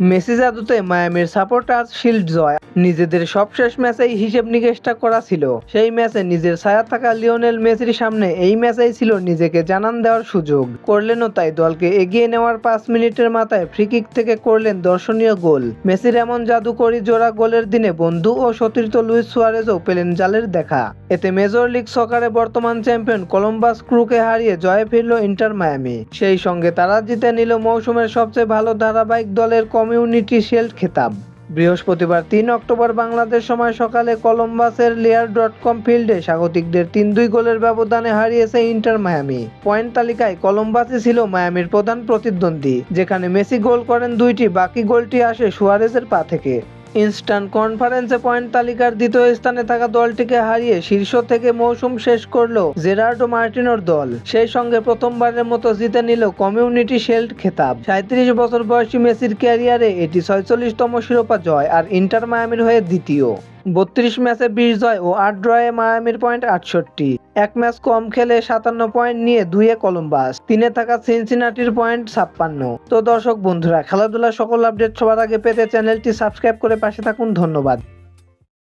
Messi জাদুতে মায়ামির supporter shield জয়। নিজেদের সবশেষ ম্যাচেই হিসেব নিকেশটা করা ছিল। সেই ম্যাচে নিজের ছায়া থাকা লিওনেল মেসির সামনে এই ম্যাচেই ছিল নিজেকে জানান দেওয়ার সুযোগ। করলেনও তাই দলকে এগিয়ে নেওয়ার পাঁচ মিনিটের মাথায় ফ্রিকিক থেকে করলেন দর্শনীয় গোল। মেসির এমন জাদুকরি জোড়া গোলের দিনে বন্ধু ও সতীর্থ লুইস সুয়ারেজও পেলেন জালের দেখা। এতে মেজর লিগ সকারে বর্তমান চ্যাম্পিয়ন কলম্বাস ক্রুকে হারিয়ে জয়ে ফিরল ইন্টার মায়ামি। সেই সঙ্গে তারা জিতে নিল মৌসুমের সবচেয়ে ভালো ধারাবাহিক দলের কমিউনিটি শিল্ড খেতাব। বৃহস্পতিবার তিন অক্টোবর বাংলাদেশ সময় সকালে কলম্বাসের লেয়ার ডট কম ফিল্ডে স্বাগতিকদের তিন দুই গোলের ব্যবধানে হারিয়েছে ইন্টার মায়ামি। পয়েন্ট তালিকায় কলম্বাসই ছিল মায়ামির প্রধান প্রতিদ্বন্দ্বী, যেখানে মেসি গোল করেন দুইটি, বাকি গোলটি আসে সুয়ারেজের পা থেকে। ইনস্ট্যান্ট কনফারেন্সে পয়েন্ট তালিকার দ্বিতীয় স্থানে থাকা দলটিকে হারিয়ে শীর্ষ থেকে মৌসুম শেষ করল জেরার্ডো মার্টিনোর দল। সেই সঙ্গে প্রথমবারের মতো জিতে নিল কমিউনিটি শেল্ড খেতাব। সাঁত্রিশ বছর বয়সী মেসির ক্যারিয়ারে এটি ছয়চল্লিশতম শিরোপা জয় আর ইন্টার মায়ামির হয়ে দ্বিতীয়। বত্রিশ ম্যাচে বিশ জয় ও আট ড্রয়ে মায়ামির পয়েন্ট আটষট্টি। এক ম্যাচ কম খেলে সাতান্ন পয়েন্ট নিয়ে দুইয়ে কলম্বাস, তিনে থাকা সিনসিনাটির পয়েন্ট ছাপ্পান্ন। তো দর্শক বন্ধুরা, খেলাধুলার সকল আপডেট সবার আগে পেতে চ্যানেলটি সাবস্ক্রাইব করে পাশে থাকুন। ধন্যবাদ।